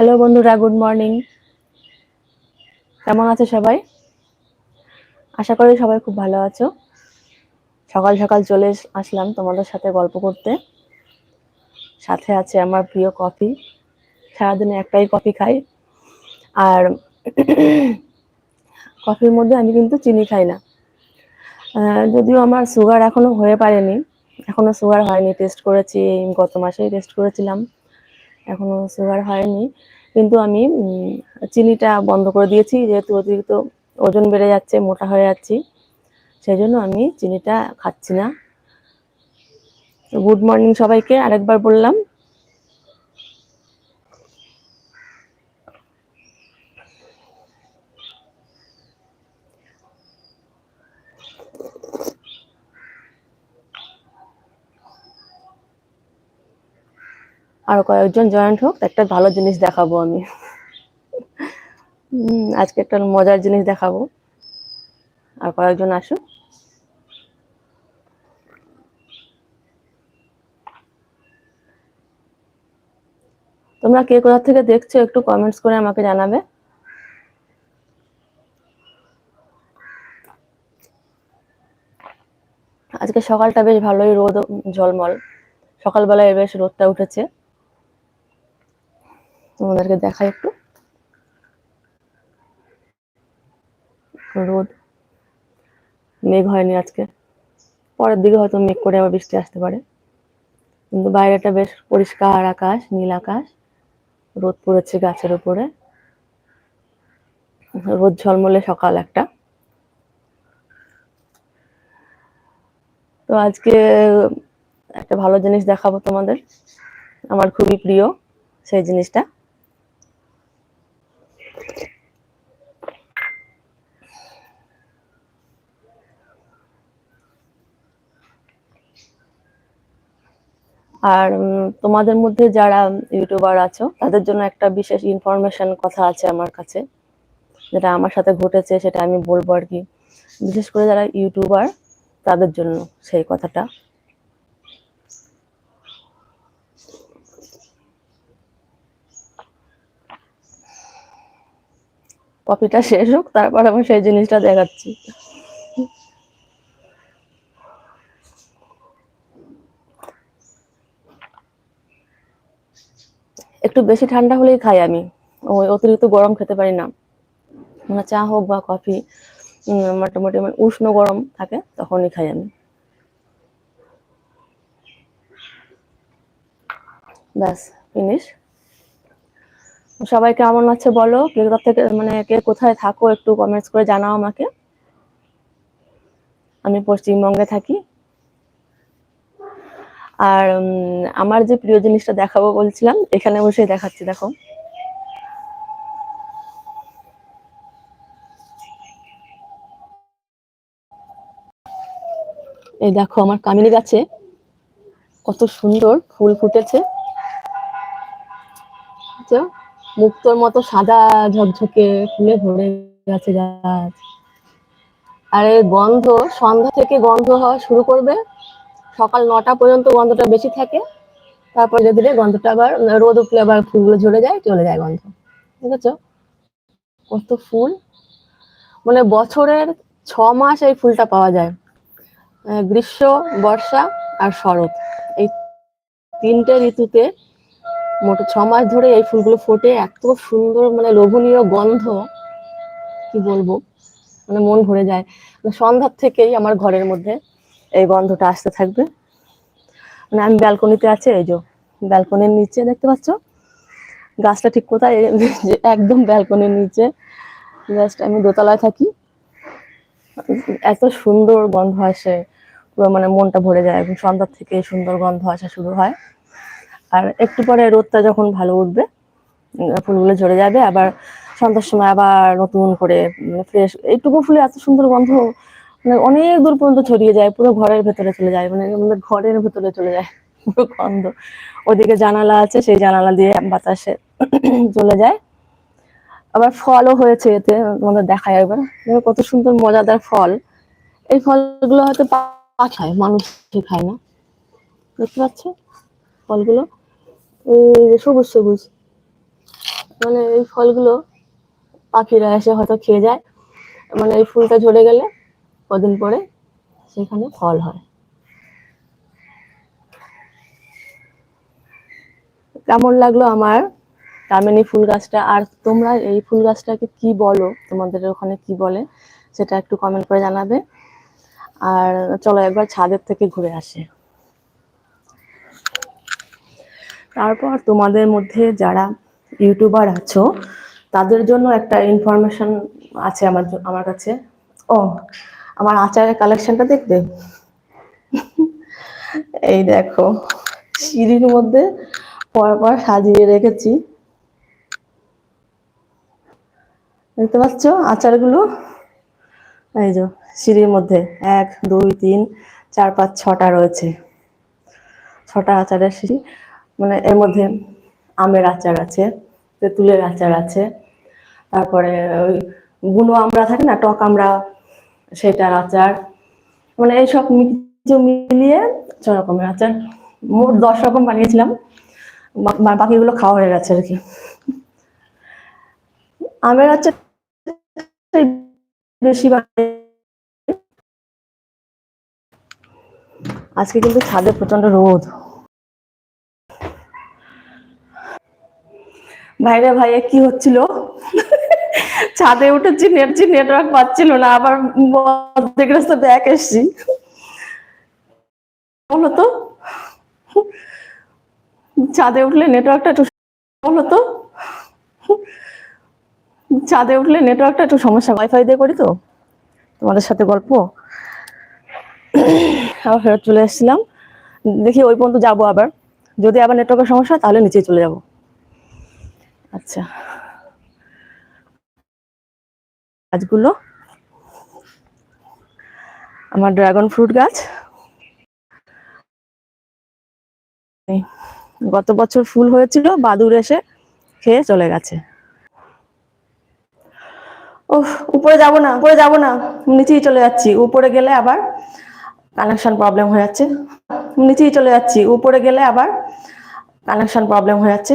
Hello বন্ধুরা good morning কেমন আছো সবাই? আশা করি সবাই খুব ভালো আছো। সকাল সকাল চলে আসলাম তোমাদের সাথে গল্প করতে। সাথে আছে আমার প্রিয় কফি। সারাদিনে একটাই কফি খাই। আর কফির মধ্যে আমি কিন্তু চিনি খাই না। যদিও আমার সুগার এখনও হয়ে পারেনি। এখনও সুগার হয়নি টেস্ট করেছি, গত মাসেই টেস্ট করেছিলাম। এখনও সুগার হয়নি। কিন্তু আমি চিনিটা বন্ধ করে দিয়েছি, যেহেতু অতিরিক্ত ওজন বেড়ে যাচ্ছে, মোটা হয়ে যাচ্ছি। সেই জন্য আমি চিনিটা খাচ্ছি না। গুড মর্নিং সবাইকে, আরেকবার বললাম আর কয়েকজন জয়েন্ট হোক, একটা ভালো জিনিস দেখাবো আমি। আজকে একটা মজার জিনিস দেখাবো। আর কয়েকজন আসুক। তোমরা কে কোথা থেকে দেখছ, একটু কমেন্টস করে আমাকে জানাবে। আজকে সকালটা বেশ ভালোই রোদ, ঝলমল। সকালবেলায় বেশ রোদটা উঠেছে। তোমাদেরকে দেখাই একটু। রোদ। মেঘ হয়নি আজকে। পরের দিকে হয়তো মেঘ করে আবার বৃষ্টি আসতে পারে। কিন্তু বাইরেটা বেশ পরিষ্কার আকাশ, নীল আকাশ। রোদ পড়েছে গাছের উপরে। রোদ ঝলমলে সকাল একটা। তো আজকে একটা ভালো জিনিস দেখাবো তোমাদের। আমার খুবই প্রিয় সেই জিনিসটা। আর তোমাদের মধ্যে যারা ইউটিউবার আছো, তাদের জন্য একটা বিশেষ ইনফরমেশন কথা আছে আমার কাছে, যেটা আমার সাথে ঘটেছে, সেটা আমি বলব আর কি। বিশেষ করে যারা ইউটিউবার, তাদের জন্য সেই কথাটা। কপিটা শেষ হোক, তারপর আমি সেই জিনিসটা দেখাচ্ছি। একটু বেশি ঠান্ডা হলেই খাই আমি। ওই অতিরিক্ত গরম খেতে পারি না। মানে চা হোক বা কফি মোটামুটি মানে উষ্ণ গরম থাকে, তখনই খাই আমি। ব্যাস ফিনিশ সবাই কেমন আছে বলো? কে থেকে মানে কে কোথায় থাকো একটু কমেন্টস করে জানাও আমাকে। আমি পশ্চিমবঙ্গে থাকি। আর আমার যে প্রিয় জিনিসটা দেখাবো বলছিলাম, এখানে বসে দেখাচ্ছি, দেখো। এই দেখো, আমার কামিনী গাছে কত সুন্দর ফুল ফুটেছে? মুক্তোর মতো সাদা ঝকঝকে ফুলে ভরে গেছে গাছ। আর এর গন্ধ, সন্ধ্যা থেকে গন্ধ হওয়া শুরু করবে। সকাল নটা পর্যন্ত গন্ধটা বেশি থাকে, তারপর ধীরে ধীরে গন্ধটা আবার রোদ উঠলে আবার ফুলগুলো ঝরে যায়, চলে যায় গন্ধ। বুঝেছ কত ফুল। মানে বছরের ছ মাস এই ফুলটা পাওয়া যায়। গ্রীষ্ম, বর্ষা আর শরৎ। এই তিনটে ঋতুতে মোট ছ মাস ধরে এই ফুলগুলো ফোটে। এত সুন্দর মানে লোভনীয় গন্ধ। কি বলব? মানে মন ভরে যায়। মানে সন্ধ্যার থেকেই আমার ঘরের মধ্যে এই গন্ধটা আসতে থাকবে। মানে আমি ব্যালকনিতে আছে, এই যে ব্যালকনির নিচে দেখতে পাচ্ছ? গাছটা ঠিক কোথায়? একদম ব্যালকনির নিচে। জাস্ট আমি দোতলায় থাকি। এত সুন্দর গন্ধ আসে। পুরো মানে মনটা ভরে যায় এবং সন্ধ্যার থেকে সুন্দর গন্ধ আসা শুরু হয়। আর একটু পরে রোদটা যখন ভালো উঠবে, ফুলগুলো ঝরে যাবে। আবার সন্ধ্যার সময় আবার নতুন করে মানে ফ্রেশ এইটুকু ফুলে এত সুন্দর গন্ধ মানে অনেক দূর পর্যন্ত ছড়িয়ে যায়, পুরো ঘরের ভেতরে চলে যায় মানে আমাদের ঘরের ভেতরে চলে যায়, পুরো গন্ধ। ওদিকে জানালা আছে, সেই জানালা দিয়ে বাতাসে চলে যায়। আবার ফলও হয়েছে এতে, তোমাদের দেখায় একবার। কত সুন্দর মজাদার ফল। এই ফলগুলো হয়তো পাক খায় মানুষ খায় না। দেখতে পাচ্ছ ফলগুলো? এই সবুজ সবুজ। মানে এই ফলগুলো পাখিরা এসে হয়তো খেয়ে যায়। মানে এই ফুলটা ঝরে গেলে কদিন পরে সেখানে ফল হয়। কেমন লাগল আমার কামিনী ফুল গাছটা? আর তোমরা এই ফুল গাছটাকে কি বলো? তোমাদের ওখানে কি বলে? সেটা একটু কমেন্ট করে জানাবে। আর চলো একবার ছাদের থেকে ঘুরে আসে। তারপর তোমাদের মধ্যে যারা ইউটিউবার আছো, তাদের জন্য একটা ইনফরমেশন আছে আমার আমার কাছে। ও আমার আচারের কালেকশনটা দেখবে? এই দেখো, সিঁড়ির মধ্যে পর পর সাজিয়ে রেখেছি। দেখতে পাচ্ছ আচারগুলো? এই যে, সিঁড়ির মধ্যে এক, দুই, তিন, চার, পাঁচ, ছটা রয়েছে। ছটা আচারের সিঁড়ি মানে এর মধ্যে আমের আচার আছে, তেঁতুলের আচার আছে, তারপরে ওই বুনো আমরা থাকে না, টক আমরা সেটার আচার মানে এইসব মিলিয়ে ছ রকমের আচার মোট দশ রকম বানিয়েছিলাম। বাকিগুলো খাওয়া হয়ে গেছে আর কি। আমের আচার বেশি। আজকে কিন্তু ছাদে প্রচণ্ড রোদ। ভাইরে ভাইয়ে, কি হচ্ছিল? ছাদে উঠেছি নেটছি নেটওয়ার্ক পাচ্ছিল না, আবার অর্ধেক রাস্তা ব্যাক এসছি। বলো তো, ছাদে উঠলে নেটওয়ার্কটা একটু বলো তো, ছাদে উঠলে নেটওয়ার্কটা একটু সমস্যা ওয়াইফাই দিয়ে করি তো, তোমাদের সাথে গল্প। আবার ফেরত চলে এসেছিলাম। দেখি ওই পর্যন্ত যাব আবার। যদি আবার নেটওয়ার্কের সমস্যা তাহলে নিচে চলে যাব। আচ্ছা। গাছগুলো। আমার ড্রাগন ফ্রুট গাছ। গত বছর ফুল হয়েছিল বাদুর এসে খেয়ে চলে গেছে। ও উপরে যাব না, উপরে যাব না। নিচেই চলে যাচ্ছি। উপরে গেলে আবার কানেকশন প্রবলেম হয়ে যাচ্ছে। নিচেই চলে যাচ্ছি। উপরে গেলে আবার কানেকশন প্রবলেম হয়ে যাচ্ছে।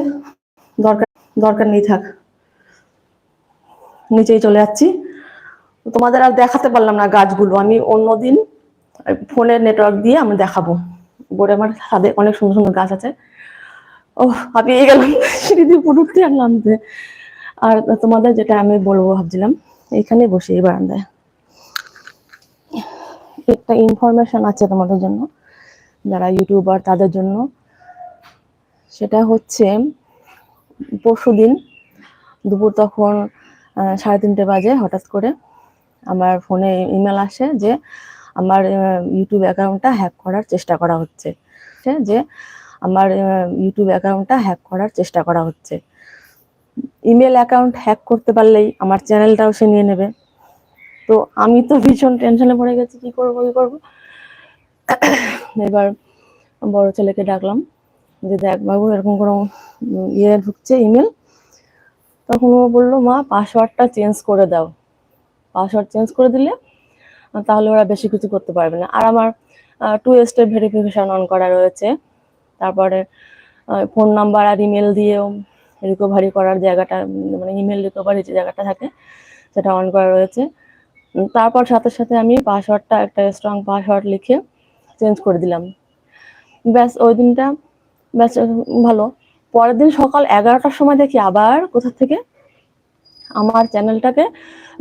দরকার দরকার নেই থাক। নিচেই চলে যাচ্ছি। তোমাদের আর দেখাতে পারলাম না গাছগুলো। আমি অন্যদিন ফোনের নেটওয়ার্ক দিয়ে আমি দেখাবো। উপরে আমার ছাদে অনেক সুন্দর সুন্দর গাছ আছে। ও হাঁপিয়ে গেলাম, সিঁড়ি দিয়ে উপরে উঠতে আর নামতে। আর তোমাদের যেটা আমি বলব ভাবছিলাম এখানে বসে, এই বারান্দায়। একটা ইনফরমেশন আছে তোমাদের জন্য, যারা ইউটিউবার তাদের জন্য। সেটা হচ্ছে, পরশুদিন দুপুর তখন সাড়ে তিনটে বাজে হঠাৎ করে। আমার ফোনে ইমেল আসে যে আমার ইউটিউব অ্যাকাউন্টটা হ্যাক করার চেষ্টা করা হচ্ছে। যে আমার ইউটিউব অ্যাকাউন্টটা হ্যাক করার চেষ্টা করা হচ্ছে। ইমেল অ্যাকাউন্ট হ্যাক করতে পারলেই আমার চ্যানেলটাও সে নিয়ে নেবে। তো আমি তো ভীষণ টেনশনে পড়ে গেছি, কি করব কি করব? এবার বড় ছেলেকে ডাকলাম যে, দেখ বাবু, এরকম কোনো ইয়ে ঢুকছে ইমেল? তখন ও বলল, মা পাসওয়ার্ডটা চেঞ্জ করে দাও। পাসওয়ার্ড চেঞ্জ করে দিলে তাহলে ওরা বেশি কিছু করতে পারবে না। আর আমার টু স্টেপ ভেরিফিকেশন অন করা রয়েছে। তারপরে ফোন নাম্বার আর ইমেল দিয়েও রিকভারি করার জায়গাটা মানে ইমেল রিকভারি যে জায়গাটা থাকে, সেটা অন করা রয়েছে। তারপর সাথে সাথে আমি পাসওয়ার্ডটা একটা স্ট্রং পাসওয়ার্ড লিখে চেঞ্জ করে দিলাম। ব্যাস, ওই দিনটা ব্যাস, ভালো। পরের দিন সকাল এগারোটার সময় দেখি আবার কোথা থেকে আমার চ্যানেলটাকে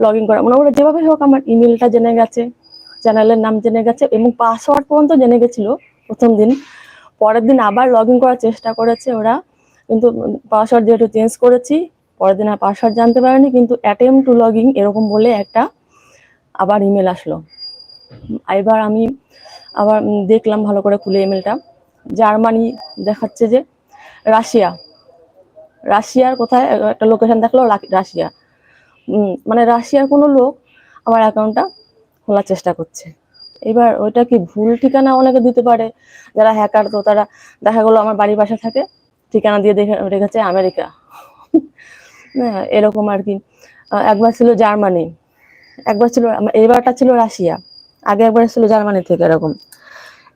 লগ ইন করা। মানে ওরা যেভাবে হোক আমার ইমেলটা জেনে গেছে চ্যানেলের নাম জেনে গেছে এবং পাসওয়ার্ড পর্যন্ত জেনে গেছিল প্রথম দিন। পরের দিন আবার লগ ইন করার চেষ্টা করেছে ওরা। কিন্তু পাসওয়ার্ড যেহেতু চেঞ্জ করেছি, পরের দিন আর পাসওয়ার্ড জানতে পারেনি, কিন্তু অ্যাটেম টু লগ ইন এরকম বলে একটা আবার ইমেল আসলো। এবার আমি আবার দেখলাম ভালো করে খুলে ইমেলটা জার্মানি দেখাচ্ছে যে রাশিয়া। রাশিয়ার কোথায়? একটা লোকেশন দেখল রাশিয়া। মানে রাশিয়ার কোনো লোক আমার অ্যাকাউন্টটা খোলার চেষ্টা করছে। এবার ওইটা কি ভুল ঠিকানা অনেকে দিতে পারে? যারা হ্যাকার তো তারা দেখা গেলো আমার বাড়ির পাশে থাকে, ঠিকানা দিয়ে দেখে রেখেছে আমেরিকা। হ্যাঁ এরকম আর কি। একবার ছিল জার্মানি। একবার ছিল, এইবারটা ছিল রাশিয়া। আগে একবার ছিল জার্মানি থেকে এরকম।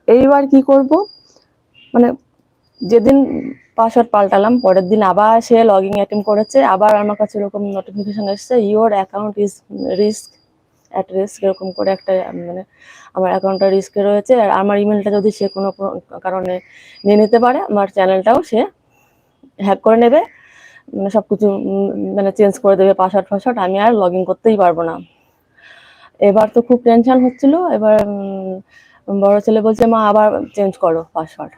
এইবার কি করব? মানে যেদিন পাসওয়ার্ড পাল্টালাম, পরের দিন আবার সে লগ ইন অ্যাটেম্প করেছে, আবার আমার কাছে এরকম নোটিফিকেশন এসেছে your account is risk at risk এরকম করে একটা মানে আমার অ্যাকাউন্টটা রিস্কে রয়েছে। আর আমার ইমেলটা যদি সে কোনো কারণে নিয়ে নিতে পারে, আমার চ্যানেলটাও সে হ্যাক করে নেবে মানে সব কিছু মানে চেঞ্জ করে দেবে পাসওয়ার্ড ফাসওয়ার্ড আমি আর লগ ইন করতেই পারব না। এবার তো খুব টেনশন হচ্ছিল, এবার বড় ছেলে বলছে, মা, আবার চেঞ্জ করো পাসওয়ার্ড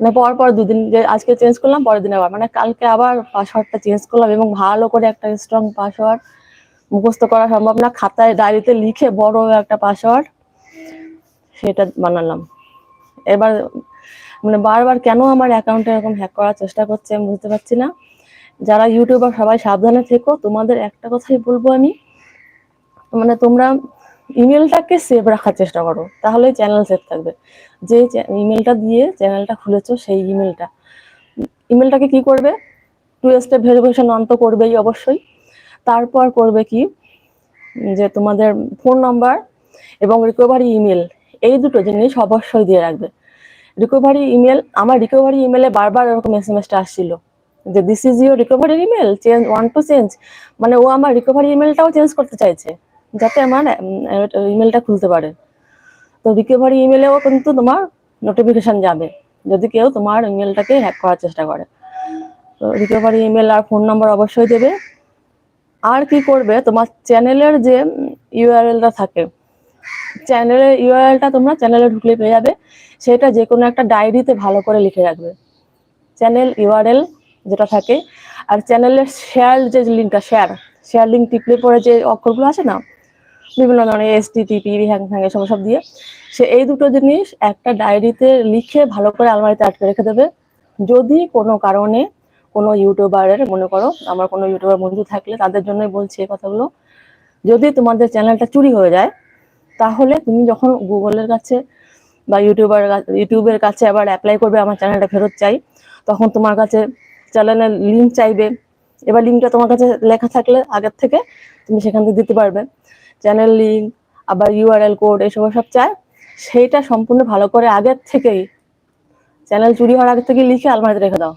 মানে পর পর দুদিন যে আজকে চেঞ্জ করলাম, পরের দিন আবার। মানে কালকে আবার পাসওয়ার্ডটা চেঞ্জ করলাম এবং ভালো করে একটা স্ট্রং পাসওয়ার্ড মুখস্থ করা সম্ভব না। খাতায় ডায়েরিতে লিখে বড় একটা পাসওয়ার্ড সেটা বানালাম। এবার মানে বারবার কেন আমার অ্যাকাউন্টে এরকম হ্যাক করার চেষ্টা করছে আমি বুঝতে পারছি না। যারা ইউটিউবার সবাই সাবধানে থেকো, তোমাদের একটা কথাই বলব আমি। মানে তোমরা ইমেলটাকে সেভ রাখার চেষ্টা করো, তাহলেই চ্যানেল সেভ থাকবে। যে ইমেলটা দিয়ে চ্যানেলটা খুলেছো, সেই ইমেলটা ইমেলটাকে কি করবে? টু স্টেপ ভেরিফিকেশন অন তো করবেই অবশ্যই। তারপর করবে কি? যে তোমাদের ফোন নাম্বার এবং রিকভারি ইমেল এই দুটো জিনিস অবশ্যই দিয়ে রাখবে। রিকভারি ইমেল আমার রিকভারি ইমেলে বারবার এরকম এস এম এসটা আসছিল যে this is your recovery email change one two change মানে ও আমার রিকভারি ইমেলটাও চেঞ্জ করতে চাইছে। যাতে আমার ইমেলটা খুলতে পারে। তো রিকভারি ইমেলেও কিন্তু তোমার নোটিফিকেশন যাবে, যদি কেউ তোমার ইমেলটাকে হ্যাক করার চেষ্টা করে। তো রিকভারি ইমেল আর ফোন নাম্বার অবশ্যই দেবে। আর কি করবে, তোমার চ্যানেলের যে ইউআরএলটা থাকে চ্যানেলের ইউআরএলটা তোমরা চ্যানেলে ঢুকলে পেয়ে যাবে। সেটা যে কোনো একটা ডায়েরিতে ভালো করে লিখে রাখবে। চ্যানেল ইউআরএল যেটা থাকে, আর চ্যানেলের শেয়ার যে লিঙ্কটা শেয়ার শেয়ার লিঙ্ক টিপলে পরে যে অক্ষরগুলো আসে না বিভিন্ন ধরনের S T TP hang hang এসব সব দিয়ে সে এই দুটো জিনিস একটা ডায়েরিতে লিখে ভালো করে আলমারিতে আটকে রেখে দেবে। যদি কোনো কারণে কোনো ইউটিউবারের, মনে করো আমার কোনো ইউটিউবার বন্ধু থাকলে তাদের জন্যই বলছি এই কথাগুলো, যদি তোমাদের চ্যানেলটা চুরি হয়ে যায়, তাহলে তুমি যখন গুগলের কাছে বা ইউটিউবার ইউটিউবের কাছে আবার অ্যাপ্লাই করবে আমার চ্যানেলটা ফেরত চাই, তখন তোমার কাছে চ্যানেলের লিঙ্ক চাইবে। এবার লিঙ্কটা তোমার কাছে লেখা থাকলে আগের থেকে তুমি সেখান থেকে দিতে পারবে। চ্যানেল লিঙ্ক আবার ইউআরএল কোড এসব সব চায়। সেইটা সম্পূর্ণ ভালো করে আগের থেকেই চ্যানেল চুরি হওয়ার আগে থেকে লিখে আলমারিতে রেখে দাও।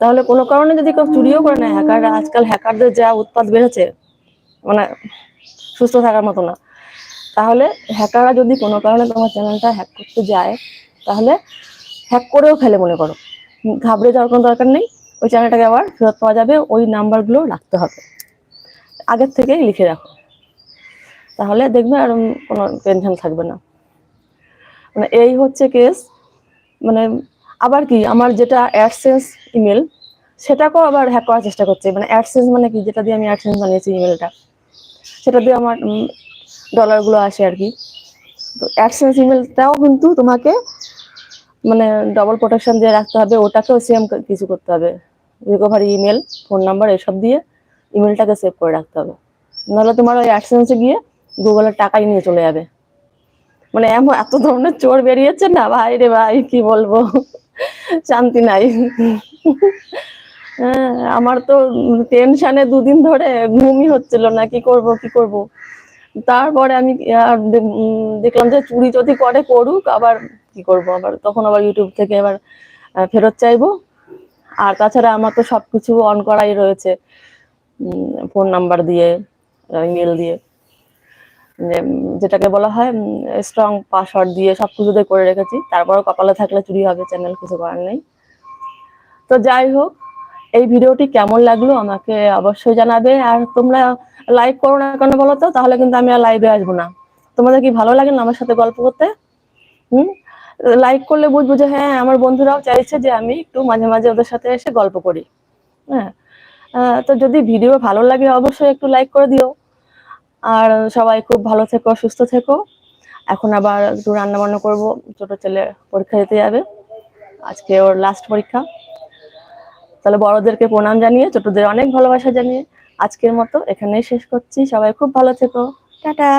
তাহলে কোনো কারণে যদি কেউ চুরিও করে নেয় হ্যাকাররা আজকাল হ্যাকারদের যা উৎপাদ বেড়েছে মানে সুস্থ থাকার মতো না। তাহলে হ্যাকাররা যদি কোনো কারণে তোমার চ্যানেলটা হ্যাক করতে যায়, তাহলে হ্যাক করেও ফেলে মনে করো। ঘাবড়ে যাওয়ার কোনো দরকার নেই। ওই চ্যানেলটাকে আবার ফেরত পাওয়া যাবে। ওই নাম্বারগুলো রাখতে হবে। আগের থেকেই লিখে রাখো। তাহলে দেখবে আর কোনো টেনশন থাকবে না। মানে এই হচ্ছে কেস মানে আবার কি, আমার যেটা অ্যাডসেন্স ইমেল সেটাকেও আবার হ্যাক করার চেষ্টা করছে। মানে অ্যাডসেন্স মানে কি, যেটা দিয়ে আমি অ্যাডসেন্স বানিয়েছি ইমেলটা সেটা দিয়ে আমার ডলারগুলো আসে আর কি। তো অ্যাডসেন্স ইমেলটাও কিন্তু তোমাকে মানে ডবল প্রোটেকশন দিয়ে রাখতে হবে, ওটাকেও সেম কিছু করতে হবে। রিকভারি ইমেল ফোন নাম্বার এসব দিয়ে ইমেলটাকে সেভ করে রাখতে হবে। নাহলে তোমার ওই অ্যাডসেন্সে গিয়ে গুগলের টাকাই নিয়ে চলে যাবে। মানে এমন এত ধরনের চোর বেরিয়েছে না, ভাই রে ভাই, কি বলব? শান্তি নাই। হ্যাঁ আমার তো টেনশনে দুদিন ধরে ঘুমই হচ্ছিল না, কি করব কি করব? তারপরে আমি আর দেখলাম যে চুরি যদি করে করুক, আবার কি করব? আবার তখন আবার ইউটিউব থেকে আবার ফেরত চাইব। আর তাছাড়া আমার তো সবকিছু অন করাই রয়েছে ফোন নাম্বার দিয়ে ইমেল দিয়ে। যেটাকে বলা হয় স্ট্রং পাসওয়ার্ড দিয়ে সবকিছু দিয়ে করে রেখেছি। তারপরও কপালে থাকলে চুরি হবে চ্যানেল কিছু করার নেই। তো যাই হোক, এই ভিডিওটি কেমন লাগল আমাকে অবশ্যই জানাবে। আর তোমরা লাইক করো না কেন বলো তো? তাহলে কিন্তু আমি আর লাইভে আসব না। তোমাদের কি ভালো লাগে না আমার সাথে গল্প করতে? হুম? লাইক করলে বুঝব যে হ্যাঁ আমার বন্ধুরাও চাইছে যে আমি একটু মাঝে মাঝে ওদের সাথে এসে গল্প করি। হ্যাঁ। তো যদি ভিডিও ভালো লাগে, অবশ্যই একটু লাইক করে দিও। আর সবাই খুব ভালো থেকো, সুস্থ থেকো। এখন আবার একটু রান্নাবান্না করব, ছোট ছেলে পরীক্ষা দিতে যাবে। আজকে ওর লাস্ট পরীক্ষা। তাহলে বড়দেরকে প্রণাম জানিয়ে, ছোটদের অনেক ভালোবাসা জানিয়ে আজকের মতো এখানেই শেষ করছি। সবাই খুব ভালো থেকো। টাটা!